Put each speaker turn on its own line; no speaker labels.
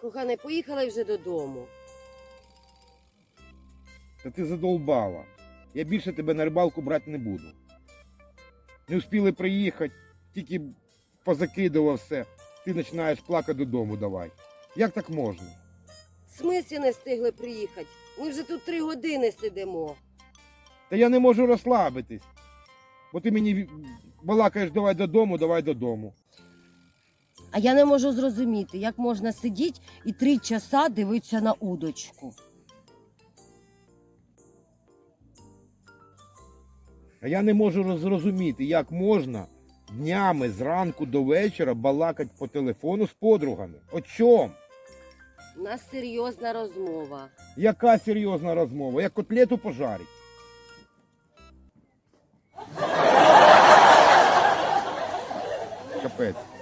Кохане, поїхали вже додому.
Та ти задолбала. Я більше тебе на рибалку брати не буду. Не встигли приїхати, тільки позакидував все. Ти починаєш плакати додому давай. Як так можна?
В смислі не встигли приїхати. Ми вже тут три години сидимо.
Та я не можу розслабитись. Бо ти мені балакаєш, давай додому, давай додому.
А я не можу зрозуміти, як можна сидіти і три часа дивитися на удочку.
А я не можу зрозуміти, як можна днями зранку до вечора балакати по телефону з подругами. О чому?
У нас серйозна розмова.
Яка серйозна розмова? Як котлету пожарить. Капець.